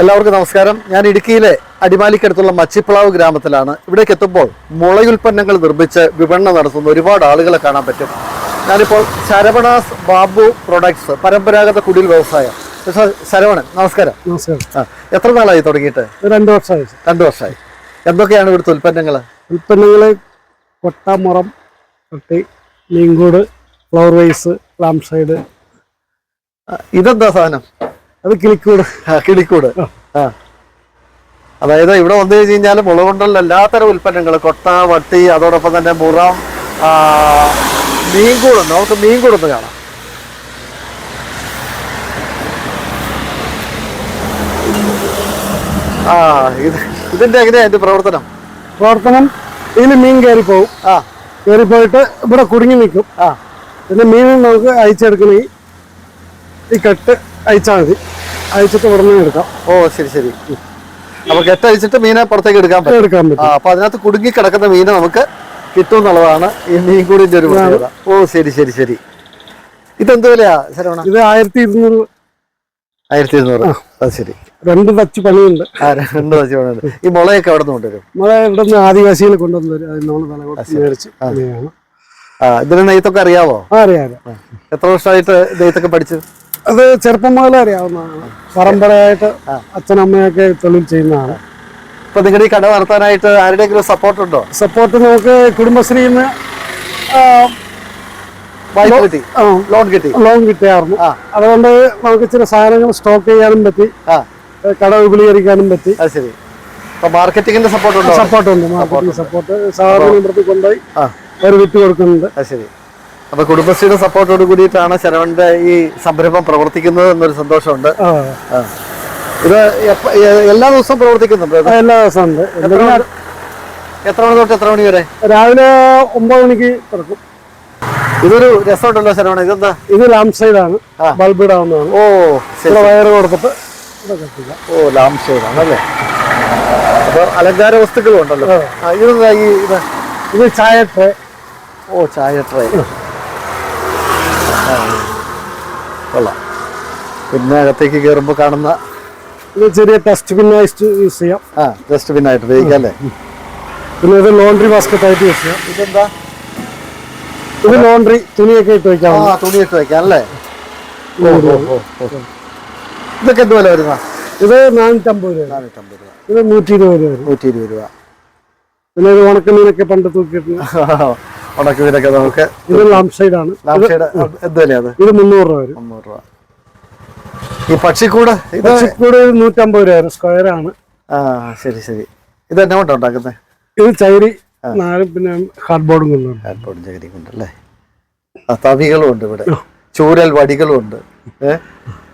എല്ലാവർക്കും നമസ്കാരം. ഞാൻ ഇടുക്കിയിലെ അടിമാലിക്കടുത്തുള്ള മച്ചിപ്ലാവ് ഗ്രാമത്തിലാണ്. ഇവിടേക്ക് എത്തുമ്പോൾ മുളയുൽപ്പന്നങ്ങൾ നിർമ്മിച്ച് വിപണനം നടത്തുന്ന ഒരുപാട് ആളുകളെ കാണാൻ പറ്റും. ഞാനിപ്പോൾ ശരവണാസ് ബാബു പ്രൊഡക്ട്സ് പരമ്പരാഗത കുടിൽ വ്യവസായം. ശരവണൻ നമസ്കാരം. നമസ്കാരം. എത്ര നാളായി തുടങ്ങിയിട്ട്? രണ്ട് വർഷമായി. രണ്ടു വർഷമായി. എന്തൊക്കെയാണ് ഇവിടുത്തെ ഉൽപ്പന്നങ്ങൾ ഉൽപ്പന്നങ്ങൾ കൊട്ടാമുറം കട്ടി മീൻകൂട് ഫ്ലവർ വൈസ് ക്ലാം സൈഡ് ഇതെന്താ സാധനം? അത് കിളിക്കൂട്. കിളിക്കൂട്. ആ. അതായത് ഇവിടെ വന്നു കഴിഞ്ഞ് കഴിഞ്ഞാൽ മുളക് കൊണ്ടുള്ള എല്ലാത്തരം ഉൽപ്പന്നങ്ങൾ കൊട്ട വട്ടി അതോടൊപ്പം തന്നെ മുറം മീൻകൂടും. നമുക്ക് മീൻകൂടൊന്ന് കാണാം. ആ ഇത് ഇതിന്റെ എങ്ങനെയാ എന്റെ പ്രവർത്തനം? പ്രവർത്തനം ഇതിൽ മീൻ കയറി പോകും ആ. കയറി പോയിട്ട് ഇവിടെ കുടുങ്ങി നിൽക്കും. ആ. പിന്നെ മീൻ നമുക്ക് അയച്ചെടുക്കണമെങ്കിൽ ഈ കെട്ട് അയച്ചാൽ മതി. അയച്ചിട്ട് നിന്ന് എടുക്കാം. ഓ ശരി ശരി. അപ്പൊ കെട്ടഴിച്ചിട്ട് മീനെ പുറത്തേക്ക് എടുക്കാൻ പറ്റും. എടുക്കാൻ പറ്റും. അപ്പൊ അതിനകത്ത് കുടുങ്ങി കിടക്കുന്ന മീനെ നമുക്ക് കിട്ടും എന്നുള്ളതാണ് ഈ മീൻ കൂടിന്റെ ഒരു പ്രത്യേകത. ഓ ശരി ശരി ശരി. ഇതെന്ത് വിലയാ ശരവണ ഇത് ആയിരത്തി ഇരുന്നൂറ്. ആയിരത്തി ഇരുന്നൂറ്. അത് ശരി. രണ്ട് ടച്ച് പണിയുണ്ട്. ആ രണ്ട് വെച്ച് പണിയുണ്ട്. ഈ മുളയൊക്കെ അവിടെ നിന്ന് കൊണ്ടുവരും? മുള ഇവിടെ നിന്ന് ആദിവാസികൾ കൊണ്ടുവന്ന് ഇതിന് നെയ്ത്തൊക്കെ അറിയാവോ? അറിയാം അറിയാം. എത്ര വർഷമായിട്ട് നെയ്ത്തൊക്കെ പഠിച്ചു? അത് ചെറുപ്പം മുതലേ അറിയാവുന്നതാണ്. പരമ്പരയായിട്ട് അച്ഛനമ്മയൊക്കെ തൊഴിൽ ചെയ്യുന്നതാണ്. ഇപ്പൊ നിങ്ങളുടെ ഈ കട നടത്താനായിട്ട് ആരുടെയെങ്കിലും സപ്പോർട്ട് ഉണ്ടോ? സപ്പോർട്ട് നമുക്ക് കുടുംബശ്രീയിൽ നിന്ന് കിട്ടി. ലോൺ കിട്ടി. ലോൺ കിട്ടിയായിരുന്നു. അതുകൊണ്ട് നമുക്ക് ചില സാധനങ്ങൾ സ്റ്റോക്ക് ചെയ്യാനും പറ്റി. കട വിപുലീകരിക്കാനും പറ്റി. അത് ശരി. മാർക്കറ്റിംഗിന്റെ സപ്പോർട്ട് ഉണ്ടോ? സപ്പോർട്ട് ഉണ്ട്. മാർക്കറ്റിംഗ് സപ്പോർട്ട് സാധാരണ കൊണ്ടുപോയി അവർ വിറ്റ് കൊടുക്കുന്നുണ്ട് അത് ശരി. അപ്പൊ കുടുംബശ്രീയുടെ സപ്പോർട്ടോട് കൂടിയിട്ടാണ് ശരവന്റെ ഈ സംരംഭം പ്രവർത്തിക്കുന്നത് എന്നൊരു സന്തോഷമുണ്ട്. ഇത് എല്ലാ ദിവസവും പ്രവർത്തിക്കുന്നുണ്ട്? എല്ലാ ദിവസവും ഉണ്ട്. എത്ര മണി തൊട്ട് എത്ര മണി വരെ? രാവിലെ ഒമ്പത് മണിക്ക് തുറക്കും. ഇതൊരു രസമുണ്ടല്ലോ ശരവണ ഇതെന്താ? ഇത് ലാംപ് സൈഡാണ്. ആണ് ബൾബ് ഇടാവുന്നതാണ് ഓ വയർ കൊടുത്തിട്ട് ഓ ലാം ഷെയ്ഡാണല്ലേ അപ്പൊ അലങ്കാര വസ്തുക്കളും ഉണ്ടല്ലോ. ഇതെന്താ ഈ ഇത്? ഇത് ചായ ട്രേ. ഓ ചായ ട്രേ. കൊള്ളാം. പിന്നെ അകത്തേക്ക് കയറുമ്പോൾ കാണുന്ന ഇത് ചെറിയ ടെസ്റ്റ് പിന്നായിട്ട് യൂസ് ചെയ്യാം. ആ ടെസ്റ്റ് ആയിട്ട് ഉപയോഗിക്കാം അല്ലേ? പിന്നെ ഇത് ലോണ്ടറി ബാസ്ക്കറ്റ് ആയിട്ട് യൂസ് ചെയ്യാം. ഇതെന്താ? ഇത് ലോണ്ടറി തുണിയൊക്കെ ഇട്ട് ആ തുണി ഇട്ട് വെക്കാം അല്ലേ. ഇതൊക്കെ എന്ത് വില വരുന്ന? ഇത് നാനൂറ്റമ്പത് രൂപ. നാനൂറ്റമ്പത് രൂപ. ഇത് നൂറ്റി ഇരുപത് രൂപ നൂറ്റി ഇരുപത് രൂപ. പിന്നെ ഇത് ഉണക്കമീനൊക്കെ പണ്ട് തൂക്കിയിട്ട് ഉണക്കിയതിനൊക്കെ നമുക്ക് ഇത് ലാംപ് സൈഡാണ് ലാംഷയുടെ എന്ത് വിലയാ അത്? ഇത് മുന്നൂറ് രൂപ വരും. മുന്നൂറ് രൂപ. ഈ പക്ഷിക്കൂട് ഇത് പക്ഷിക്കൂട് നൂറ്റമ്പത് രൂപ വരും. സ്ക്വയർ ആണ്. ആ ശരി ശരി. ഇത് എന്നെ കൊണ്ടാ ഉണ്ടാക്കുന്നത് ഇത് ചൈരി നാലും പിന്നെ ഹാർഡ് ബോർഡും കൊണ്ടുണ്ട് എയർപോർട്ട് ജഗതി കൊണ്ടല്ലേ ആ തവികളും ഉണ്ട് ഇവിടെ. ചൂരൽ വടികളും ഉണ്ട്. ഏഹ്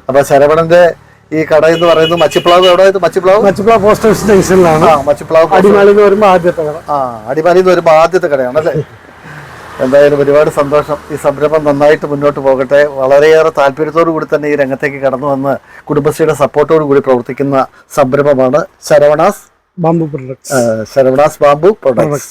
അപ്പൊ ശരവണന്റെ ഈ കട എന്ന് പറയുന്നത് മച്ചിപ്ലാവ് എവിടെ? മച്ചിപ്ലാവ്? മച്ചിപ്ലാവ് മച്ചുപ്ല പോസ്റ്റ് ഓഫീസ് ജംഗ്ഷനിലാണ്. മച്ചിപ്ലാവ് അടിമാലിന്ന് വരുമ്പോൾ ആദ്യത്തെ കട. ആ അടിമാലിന്ന് വരുമ്പോൾ ആദ്യത്തെ കടയാണ് അല്ലേ? എന്തായാലും ഒരുപാട് സന്തോഷം. ഈ സംരംഭം നന്നായിട്ട് മുന്നോട്ട് പോകട്ടെ. വളരെയേറെ താല്പര്യത്തോടു കൂടി തന്നെ ഈ രംഗത്തേക്ക് കടന്നു വന്ന് കുടുംബശ്രീയുടെ സപ്പോർട്ടോടു കൂടി പ്രവർത്തിക്കുന്ന സംരംഭമാണ് Saravanas bamboo products Saravanas bamboo products